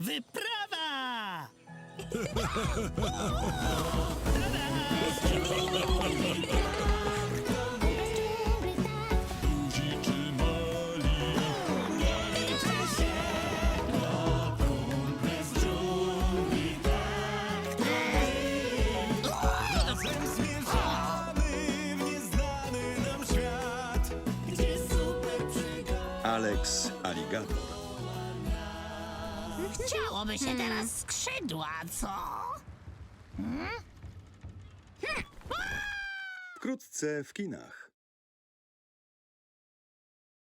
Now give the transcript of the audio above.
wyprawa! Duzi czy mali, nie liczy się. Dokąd bez dżungli tak Razem zmierzamy w nieznany nam świat, gdzie super przygody. Alex Alligator. Chciałoby się teraz skrzydła, co? Wkrótce w kinach.